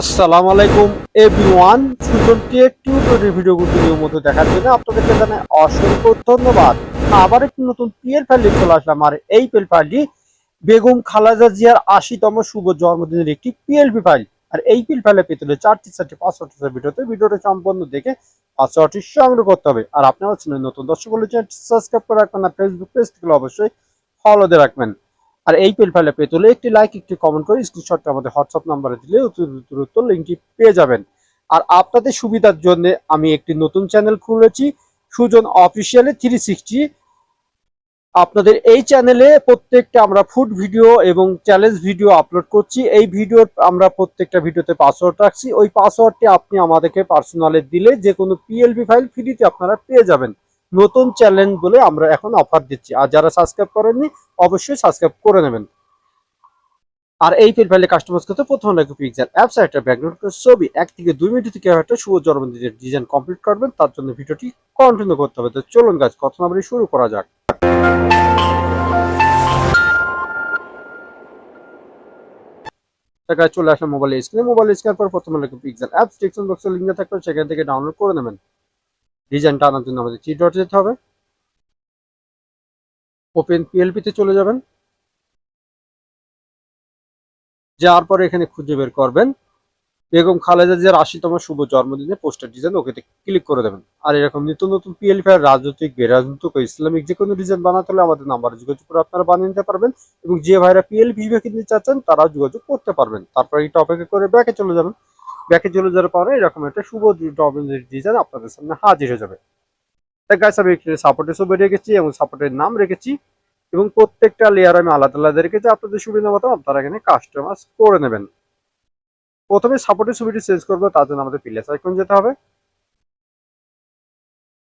আসসালামু আলাইকুম everyone Sujan take tutorial ভিডিওগুলো নিয়মিত দেখার জন্য আপনাদেরকে জানাই অসংখ্য ধন্যবাদ। আবার একটি নতুন পিএল ফাইল নিয়ে চলে আসলাম, আর এই পিএল ফাইলটি বেগম খালেদা জিয়ার আশিতম শুভ জন্মদিনের একটি পিএলপি ফাইল আর এই পিএল ফাইলে পেতে হলে চারটি চারটি পাসওয়ার্ড ভিডিওতে, ভিডিওটা সম্পূর্ণ দেখে পাসওয়ার্ডটি সংগ্রহ করতে হবে। আর আপনারা ছিলেন নতুন দর্শক হলে সাবস্ক্রাইব করে রাখবেন, আর ফেসবুক পেজ থেকে অবশ্যই ফলো দিয়ে রাখবেন। আর এই পেল ফাইলে পেতে হলে একটি লাইক একটি কমেন্ট করে স্ক্রিনশটটা আমাদের হোয়াটসঅ্যাপ নাম্বারে দিলে দ্রুত লিঙ্কটি পেয়ে যাবেন। আর আপনাদের সুবিধার জন্য আমি একটি নতুন চ্যানেল খুলেছি, সুজন অফিসিয়ালে থ্রি সিক্সটি আপনাদের এই চ্যানেলে প্রত্যেকটা আমরা ফুড ভিডিও এবং চ্যালেঞ্জ ভিডিও আপলোড করছি, এই ভিডিওর আমরা প্রত্যেকটা ভিডিওতে পাসওয়ার্ড রাখছি, ওই পাসওয়ার্ডটি আপনি আমাদেরকে পার্সোনালে দিলে যে কোনো পিএলবি ফাইল ফ্রিতে আপনারা পেয়ে যাবেন। নতুন চ্যালেঞ্জ বলে আমরা এখন অফার দিচ্ছি। আর যারা সাবস্ক্রাইব করেননি, অবশ্যই সাবস্ক্রাইব করে নেবেন। আর এই পেল ফাইলে কাস্টমাইজ করতে প্রথমে লাগবে পিক্সেল অ্যাপস একটা ব্যাকগ্রাউন্ড ছবি। এক থেকে দুই মিনিট থেকে একটা শুভ জন্মদিনের ডিজাইন কমপ্লিট করবেন, তার জন্য ভিডিওটি কন্টিনিউ করতে হবে। তো চলুন গাছ কথা আমরা শুরু করা যাক। চলে আসলাম মোবাইল স্ক্রিনে মোবাইল স্ক্রিন পর প্রথমে লাগবে পিক্সেল অ্যাপস ডিসক্রিপশন বক্সে লিঙ্ক থাকবে, সেখান থেকে ডাউনলোড করে নেবেন। ডিজাইনটা আনার জন্য আমাদের থ্রি ডট যেতে হবে। ওপেন পিএলপিতে চলে যাবেন। যাওয়ার পরে এখানে খুঁজে বের করবেন। বেগম খালেদা জিয়ার আশিতম শুভ জন্মদিনে পোস্টার ডিজাইন ওকেতে ক্লিক করে দেবেন। আর এরকম নিত্য নতুন পিএলপি আর রাজনৈতিক বেরাজনৈতিক ইসলামিক যে কোনো ডিজাইন বানাতে হলে আমাদের নাম্বারে যোগাযোগ করে আপনারা বানিয়ে নিতে পারবেন এবং যে ভাইরা পিএলপি কিনতে চাচ্ছেন তারাও যোগাযোগ করতে পারবেন। তারপর এই টপিকে করে ব্যাকে চলে যাবেন। ব্যাকে চলে যাওয়ার পরে এরকম একটা শুভ ডিজাইন আপনাদের সামনে হাজির হয়ে যাবে। তাই গাছ আমি এখানে সাপোর্টের ছবি রেখেছি এবং সাপোর্টের নাম রেখেছি এবং প্রত্যেকটা লেয়ার আমি আলাদা আলাদা রেখেছি। আপনাদের সুবিধা মতো আপনারা এখানে কাস্টমাইজ করে নেবেন। প্রথমে সাপোর্টের ছবিটি চেঞ্জ করব, তার জন্য আমাদের প্লেস আইকন যেতে হবে।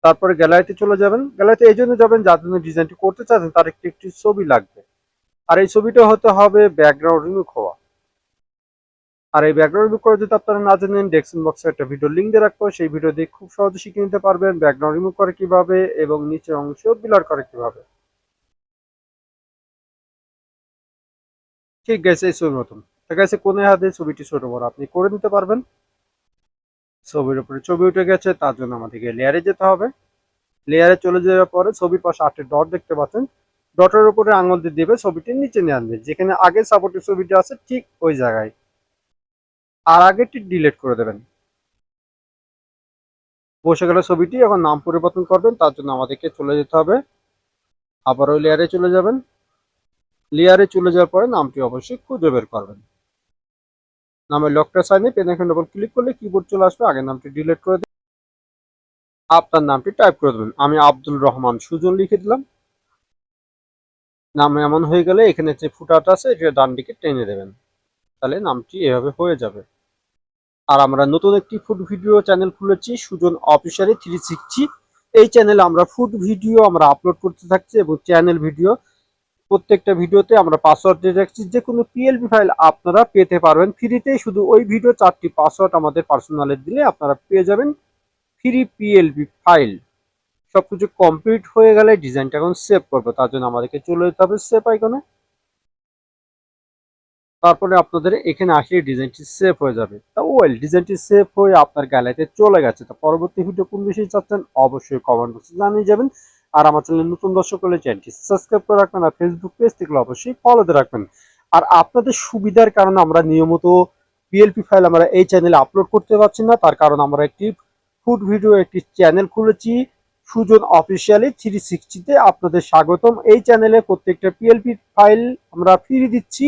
তারপরে গ্যালারিতে চলে যাবেন। গ্যালারিতে এই জন্য যাবেন, যার জন্য ডিজাইনটি করতে চাচ্ছেন, তার একটি একটি ছবি লাগবে। আর এই ছবিটা হতে হবে ব্যাকগ্রাউন্ড রিমুভ হওয়া। আর এই ব্যাকগ্রাউন্ড রিমুভ করে যদি আপনারা না জানেন ডেস্কশন বক্সে একটা ভিডিও লিঙ্ক দিয়ে রাখব। সেই ভিডিও দিয়ে খুব সহজে শিখে নিতে পারবেন ব্যাকগ্রাউন্ড রিমুভ করে কীভাবে এবং নিচের অংশ বিলার করে কীভাবে। ঠিক গেছে এই ছবির মতন। ঠিক আছে কোনে হাতে ছবিটি ছোট বড়, আপনি করে নিতে পারবেন। ছবির উপরে ছবি উঠে গেছে, তার জন্য আমাদেরকে লেয়ারে যেতে হবে। লেয়ারে চলে যাওয়ার পরে ছবির পাশে আটটি ডট দেখতে পাচ্ছেন। ডটের উপরে আঙুল দিয়ে দেবে, ছবিটি নিচে নিয়ে আনবে। যেখানে আগে সাপোর্টের ছবিটি আছে, ঠিক ওই জায়গায়। আর আগেরটি ডিলিট করে দেবেন। বসে গেল ছবিটি, এখন নাম পরিবর্তন করবেন, তার জন্য আমাদেরকে চলে যেতে হবে। আবার ওই লেয়ারে চলে যাবেন। লেয়ারে চলে যাওয়ার পরে নামটি অবশ্যই খুঁজে বের করবেন। নামের লকটা সাইনে পেন এখন ডবল ক্লিক করলে কিবোর্ড চলে আসবে আগের নামটি ডিলিট করে দিন। আপনার নামটি টাইপ করে দেবেন। আমি আব্দুল রহমান সুজন লিখে দিলাম। নাম এমন হয়ে গেলে এখানে যে ফুটাটা আছে এটা ডান দিকে টেনে দেবেন। তাহলে নামটি এভাবে হয়ে যাবে। আর আমরা নতুন একটি ফুড ভিডিও চ্যানেল খুলেছি, সুজন অফিসারে থ্রি সিক্সটি এই চ্যানেলে আমরা ফুড ভিডিও আমরা আপলোড করতে থাকছি এবং চ্যানেল ভিডিও প্রত্যেকটা ভিডিওতে আমরা পাসওয়ার্ড দিয়ে রাখছি। যে কোনো পিএলপি ফাইল আপনারা পেতে পারবেন ফ্রিতে শুধু ওই ভিডিও চারটি পাসওয়ার্ড আমাদের পার্সোনালে দিলে আপনারা পেয়ে যাবেন ফ্রি পিএলপি ফাইল সব কিছু কমপ্লিট হয়ে গেলে ডিজাইনটা এখন সেভ করব, তার জন্য আমাদেরকে চলে যেতে হবে সেভ আইকনে তারপরে আপনাদের এখানে আসলে ডিজাইনটি সেভ হয়ে যাবে। তা ওয়েল ডিজাইনটি সেভ হয়ে আপনার গ্যালারিতে চলে গেছে। তা পরবর্তী ভিডিও কোন বিষয়ে চাচ্ছেন অবশ্যই কমেন্ট বক্সে জানিয়ে যাবেন। আর আমার চ্যানেল নতুন দর্শক হলে চ্যানেলটি সাবস্ক্রাইব করে রাখবেন আর ফেসবুক পেজ থেকে অবশ্যই ফলোতে রাখবেন। আর আপনাদের সুবিধার কারণে আমরা নিয়মিত পিএলপি ফাইল আমরা এই চ্যানেলে আপলোড করতে পারছি না। তার কারণ আমরা একটি ফুড ভিডিও একটি চ্যানেল খুলেছি সুজন অফিসিয়ালি থ্রি সিক্সটিতে আপনাদের স্বাগতম। এই চ্যানেলে প্রত্যেকটা পিএলপি ফাইল আমরা ফ্রি দিচ্ছি।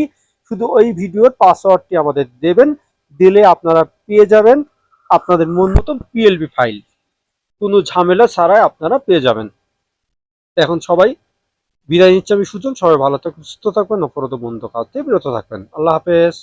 শুধু ওই ভিডিওর পাসওয়ার্ডটি আমাদের দেবেন, দিলে আপনারা পেয়ে যাবেন আপনাদের মন মতন পিএলবি ফাইল কোনো ঝামেলা ছাড়াই আপনারা পেয়ে যাবেন। এখন সবাই বিদায় নিচ্ছে আমি সুজন। সবাই ভালো থাকবেন সুস্থ থাকবেন অপরত বন্ধ কাজ বিরত থাকবেন। আল্লাহ হাফেজ।